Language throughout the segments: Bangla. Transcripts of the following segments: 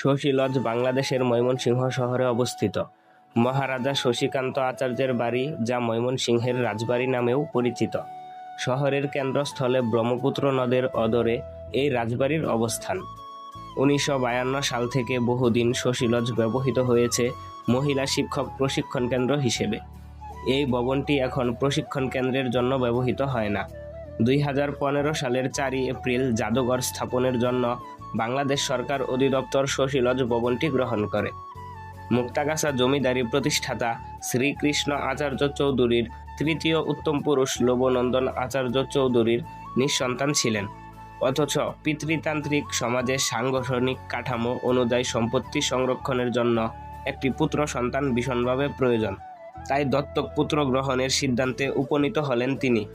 শশী লজ বাংলাদেশের ময়মনসিংহ শহরে অবস্থিত। মহারাজা শশীকান্ত আচার্যের বাড়ি, যা ময়মনসিংহের রাজবাড়ি নামেও পরিচিত। শহরের কেন্দ্রস্থলে ব্রহ্মপুত্র নদের অদরে এই রাজবাড়ির অবস্থান। উনিশশো বায়ান্ন সাল থেকে বহুদিন শশী লজ ব্যবহৃত হয়েছে মহিলা শিক্ষক প্রশিক্ষণ কেন্দ্র হিসেবে। এই ভবনটি এখন প্রশিক্ষণ কেন্দ্রের জন্য ব্যবহৃত হয় না। দুই হাজার পনেরো সালের চারই এপ্রিল জাদুঘর স্থাপনের জন্য বাংলাদেশ সরকার অধিদপ্তর শশীলজ ভবনটি গ্রহণ করে। মুক্তাগাছা জমিদারি প্রতিষ্ঠাতা শ্রীকৃষ্ণ আচার্য চৌধুরীর তৃতীয় উত্তম পুরুষ লোবনন্দন আচার্য চৌধুরীর নিঃসন্তান ছিলেন। অথচ পিতৃতান্ত্রিক সমাজে সাংগঠনিক কাঠামো অনুযায়ী সম্পত্তি সংরক্ষণের জন্য একটি পুত্র সন্তান ভীষণভাবে প্রয়োজন। তাই দত্তক পুত্র গ্রহণের সিদ্ধান্তে উপনীত হলেন তিনি।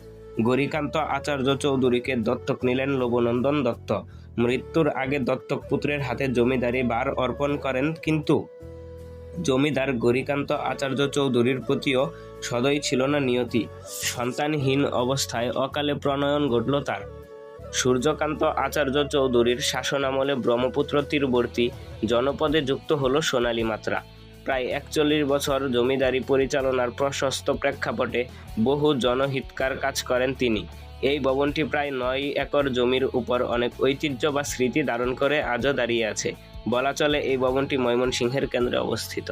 গরিকান্ত আচার্য চৌধুরীকে দত্তক নিলেন লবনন্দন দত্ত। মৃত্যুর আগে দত্তক পুত্রের হাতে জমিদারি বার অর্পণ করেন কিন্তু জমিদার গরিকান্ত আচার্য চৌধুরীর প্রতিও সদয় ছিল না নিয়তি। সন্তানহীন অবস্থায় অকালে প্রণয়ন ঘটল তার। সূর্যকান্ত আচার্য চৌধুরীর শাসনামলে ব্রহ্মপুত্র তীরবর্তী জনপদে যুক্ত হলো সোনালী মাত্রা। প্রায় একচল্লিশ বছর জমিদারি পরিচালনার প্রশস্ত প্রেক্ষাপটে বহু জনহিতকার কাজ করেন তিনি। এই ভবনটি প্রায় নয় একর জমির উপর অনেক ঐতিহ্য বা স্মৃতি ধারণ করে আজও দাঁড়িয়ে আছে। বলা চলে এই ভবনটি ময়মনসিংহের কেন্দ্রে অবস্থিত।